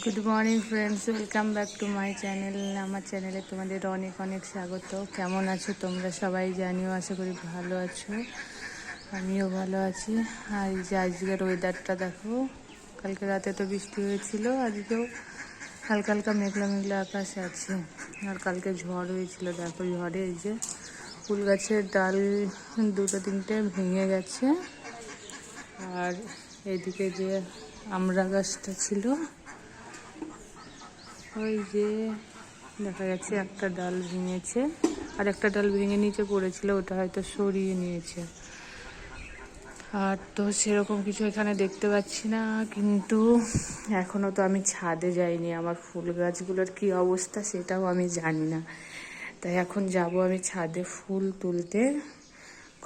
Good morning friends welcome back to my channel আমার চ্যানেলে তোমাদের অনেক অনেক স্বাগত। কেমন আছো তোমরা সবাই জানিও? আশা করি ভালো আছো। আমিও ভালো আছি। আর যে আজকের ওয়েদারটা দেখো। কালকে রাতে তো বৃষ্টি হয়েছিল, আজকেও হালকা হালকা মেঘলা মেঘলা আকাশ আছে। আর কালকে ঝড় হয়েছিল, দেখো ঝড়ে এই যে ফুল গাছের ডাল দুটো, তিনটে ভেঙে গেছে। আর এদিকে যে আমরা গাছটা ছিল ওই যে দেখা যাচ্ছে একটা ডাল ভেঙেছে, আর একটা ডাল ভেঙে নিচে পড়েছিল, ওটা হয়তো সরিয়ে নিয়েছে। আর তো সেরকম কিছু এখানে দেখতে পাচ্ছি না, কিন্তু এখনও তো আমি ছাদে যাইনি। আমার ফুল গাছগুলোর কি অবস্থা সেটাও আমি জানি না। তাই এখন যাব আমি ছাদে ফুল তুলতে।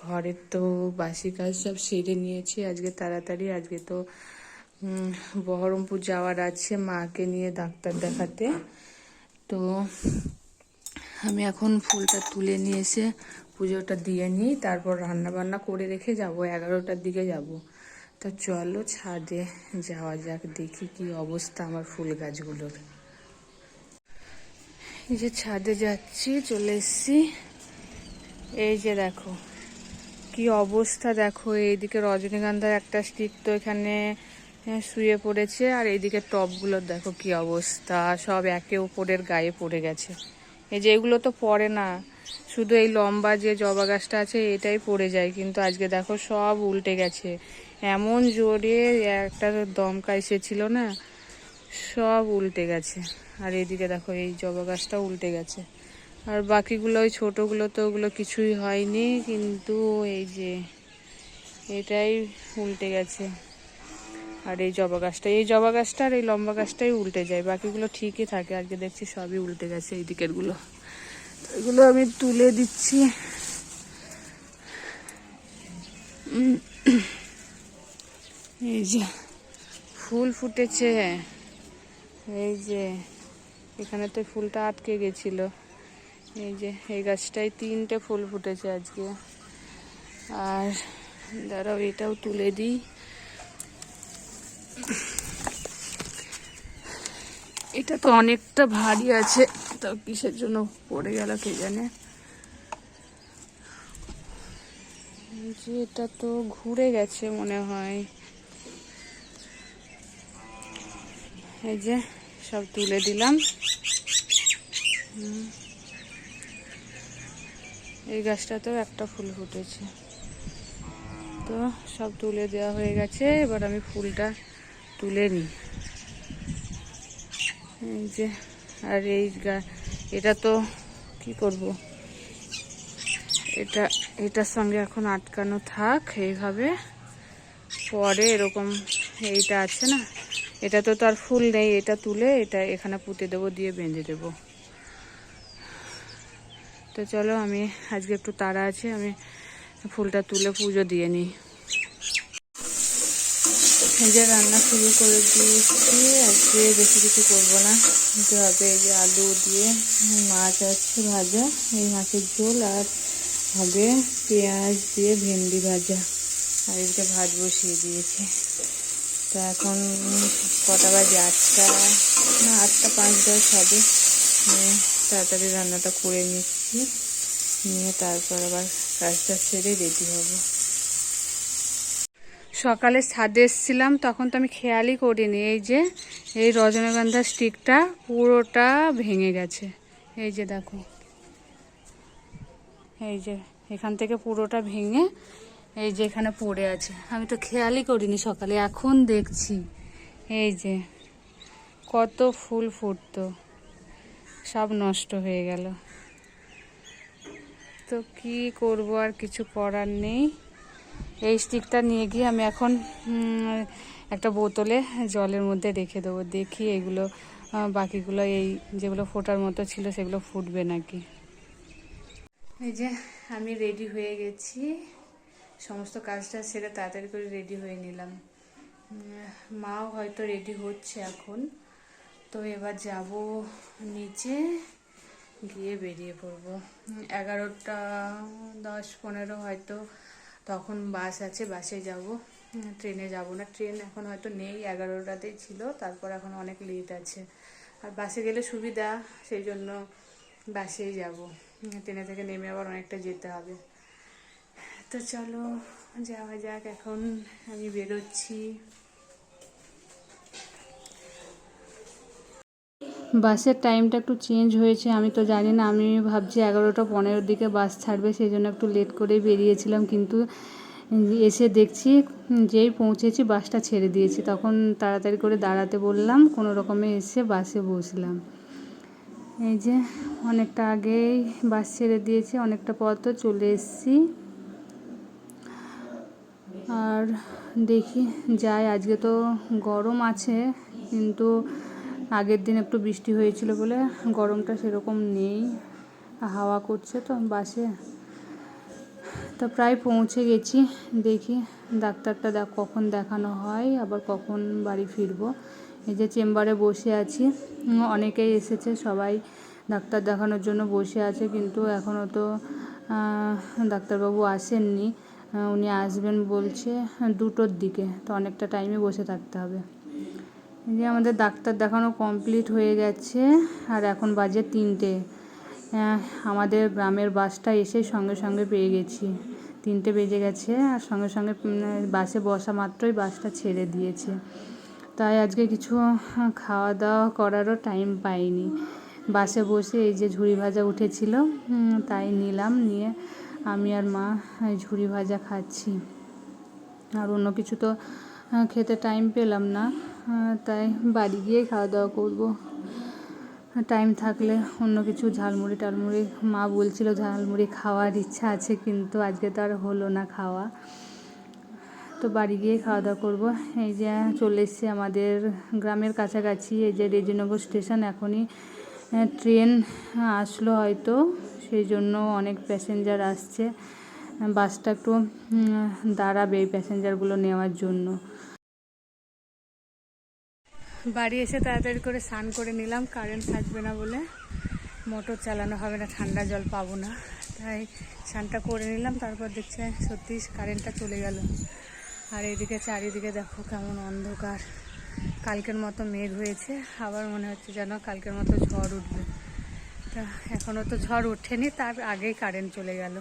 ঘরের তো বাসি কাজ সব সেরে নিয়েছি, আজকে তাড়াতাড়ি, আজকে তো বহরমপুর যাওয়ার আছে, মাকে নিয়ে ডাক্তার দেখাতে। তো আমি এখন ফুলটা তুলে নিয়ে এসে পুজোটা দিয়ে নিই, তারপর রান্না বান্না করে রেখে যাব, এগারোটার দিকে যাব। তো চলো ছাদে যাওয়া যাক, দেখি কি অবস্থা আমার ফুল গাছগুলোর। এই যে ছাদে যাচ্ছি, চলে এসছি। এই যে দেখো, কি অবস্থা দেখো, এইদিকে রজনীগন্ধার একটা স্টিক তো এখানে হ্যাঁ, শুয়ে পড়েছে। আর এইদিকে টবগুলোর দেখো কি অবস্থা। সব একে উপরের গায়ে পড়ে গেছে। এই যে এগুলো তো পড়ে না। শুধু এই লম্বা যে জবা গাছটা আছে এটাই পড়ে যায়। কিন্তু আজকে দেখো সব উল্টে গেছে। এমন জোরে একটা দমকা এসেছিল না সব উল্টে গেছে। আর এইদিকে দেখো এই জবা গাছটা উল্টে গেছে। আর বাকিগুলো ওই ছোটোগুলো তো ওগুলো কিছুই হয়নি। কিন্তু এই যে এটাই উল্টে গেছে। আর এই জবা গাছটা, এই জবা গাছটা আর এই লম্বা গাছটাই উল্টে যায়, বাকিগুলো ঠিকই থাকে। আজকে দেখছি সবই উল্টে গেছে এই দিকেরগুলো এগুলো আমি তুলে দিচ্ছি। এই যে ফুল ফুটেছে। এই যে এখানে তো ফুলটা আটকে গেছিল। এই যে এই গাছটায় তিনটে ফুল ফুটেছে আজকে। আর দাঁড়াও, এটাও তুলে দিই। এটা তো অনেকটা ভারী আছে। তো কিসের জন্য পড়ে গেল কে জানে? যে এটা তো ঘুরে গেছে মনে হয়। এই যে সব তুলে দিলাম। এই গাছটাতেও একটা ফুল ফুটেছে। তো সব তুলে দেওয়া হয়ে গেছে। এবার আমি ফুলটা তুলে নিই এই যে, আর এই এটা তো কি করব? এটা, এটার সঙ্গে এখন আটকানো থাক এইভাবে। পরে এরকম এইটা আছে না, এটা তো তার ফুল নেই, এটা তুলে এটা এখানে পুঁতে দেবো, দিয়ে বেঁধে দেবো। তো চলো আমি আজকে একটু তাড়া আছে, আমি ফুলটা তুলে পুজো দিয়ে নিই। যে রান্না শুরু করে দিয়েছি, আজকে বেশি কিছু করব না। দিতে হবে এই যে আলু দিয়ে, মাছ আছে ভাজা, এই মাছের ঝোল, আর হবে পেঁয়াজ দিয়ে ভেন্ডি ভাজা। আর এদিকে ভাত বসিয়ে দিয়েছি। তো এখন কটা বাজে? আটটা, না, আটটা পাঁচ দশ হবে। তাড়াতাড়ি রান্নাটা করে নিচ্ছি। নিয়ে তারপর আবার কাজটা সেরে রেডি হব। সকালে ছাদে এসেছিলাম, তখন তো আমি খেয়ালই করিনি। এই যে, এই রজনীগন্ধার স্টিকটা পুরোটা ভেঙে গেছে। এই যে দেখো। এই যে, এখান থেকে পুরোটা ভেঙে এই যে এখানে পড়ে আছে। আমি তো খেয়ালই করিনি সকালে, এখন দেখছি। এই যে, কত ফুল ফুটতো। সব নষ্ট হয়ে গেল। তো কি করব, আর কিছু করার নেই। এই স্টিকটা নিয়ে গিয়ে আমি এখন একটা বোতলে জলের মধ্যে রেখে দেবো। দেখি এগুলো বাকিগুলো এই যেগুলো ফোটার মতো ছিল সেগুলো ফুটবে নাকি। এই যে আমি রেডি হয়ে গেছি। সমস্ত কাজটা সেরে তাড়াতাড়ি করে রেডি হয়ে নিলাম। মাও হয়তো রেডি হচ্ছে এখন। তো এবার যাব নিচে গিয়ে বেরিয়ে পড়ব। এগারোটা দশ পনেরো হয়তো তখন বাস আছে, বাসে যাব। ট্রেনে যাব না। ট্রেন এখন হয়তো নেই, এগারোটাতেই ছিল। তারপর এখন অনেক লেট আছে। আর বাসে গেলে সুবিধা, সেই জন্য বাসেই যাব। ট্রেনে থেকে নেমে আবার অনেকটা যেতে হবে। তো চলো, যাওয়া যাক। এখন আমি বেরোচ্ছি। বাসের টাইমটা একটু চেঞ্জ হয়েছে, আমি তো জানি না, আমি ভাবছি এগারোটা পনেরোর দিকে বাস ছাড়বে, সেই জন্য একটু লেট করেই বেরিয়েছিলাম, কিন্তু এসে দেখছি যেই পৌঁছেছি বাসটা ছেড়ে দিয়েছি, তখন তাড়াতাড়ি করে দাঁড়াতে বললাম, কোনো রকমে এসে বাসে বসলাম। এই যে অনেকটা আগেই বাস ছেড়ে দিয়েছে, অনেকটা পথ তো চলে এসেছি। আর দেখি, যাই, আজকে তো গরম আছে, কিন্তু আগের দিন একটু বৃষ্টি হয়েছিল বলে গরমটা সেরকম নেই, হাওয়া করছে তো বাসে। তো প্রায় পৌঁছে গেছি, দেখি ডাক্তারটা দেখ, কখন দেখানো হয়, আবার কখন বাড়ি ফিরবো। এই যে চেম্বারে বসে আছি অনেকেই এসেছে, সবাই ডাক্তার দেখানোর জন্য বসে আছে, কিন্তু এখনও তো ডাক্তারবাবু আসেননি। উনি আসবেন বলছে দুটোর দিকে, তো অনেকটা টাইমে বসে থাকতে হবে। যে আমাদের ডাক্তার দেখানো কমপ্লিট হয়ে গেছে, আর এখন বাজে তিনটে। আমাদের গ্রামের বাসটা এসে সঙ্গে সঙ্গে পেয়ে গেছি। তিনটে বেজে গেছে, আর সঙ্গে সঙ্গে বাসে বসা মাত্রই বাসটা ছেড়ে দিয়েছে। তাই আজকে কিছু খাওয়া দাওয়া করারও টাইম পাইনি। বাসে বসে এই যে ঝুড়ি ভাজা উঠেছিল তাই নিলাম, নিয়ে আমি আর মা ঝুড়ি ভাজা খাচ্ছি। আর অন্য কিছু তো খেতে টাইম পেলাম না। তাই বাড়ি গিয়ে খাওয়া দাওয়া করব। টাইম থাকলে অন্য কিছু ঝালমুড়ি টালমুড়ি, মা বলছিল ঝালমুড়ি খাওয়ার ইচ্ছা আছে, কিন্তু আজকে তো আর হলো না খাওয়া। তো বাড়ি গিয়ে খাওয়া দাওয়া করব। এই যে চলে এসছে আমাদের গ্রামের কাছাকাছি, এই যে রেজিনগর স্টেশন। এখনই ট্রেন আসলো হয়তো, সেই জন্য অনেক প্যাসেঞ্জার আসছে। বাসটা একটু দাঁড়াবে এই প্যাসেঞ্জারগুলো নেওয়ার জন্য। বাড়ি এসে তাড়াতাড়ি করে স্নান করে নিলাম কারেন্ট থাকবে না বলে। মোটর চালানো হবে না, ঠান্ডা জল পাবো না। তাই স্নানটা করে নিলাম, তারপর দেখছে সত্যি কারেন্টটা চলে গেল। আর এদিকে চারিদিকে দেখো কেমন অন্ধকার। কালকের মতো মেঘ হয়েছে, আবার মনে হচ্ছে যেন কালকের মতো ঝড় উঠবে। তা এখনও তো ঝড় ওঠেনি, তার আগেই কারেন্ট চলে গেল।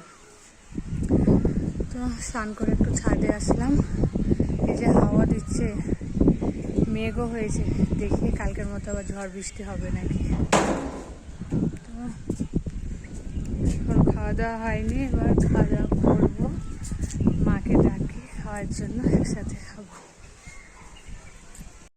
তো স্নান করে একটু ছাদে আসলাম। এই যে হাওয়া দিচ্ছে মেঘও হয়েছে। দেখি কালকের মতো আবার ঝড় বৃষ্টি হবে নাকি। তো এখন খাওয়া দাওয়া হয়নি, এবার খাওয়া দাওয়া করব। মাকে ডাকি, খাওয়ার জন্য একসাথে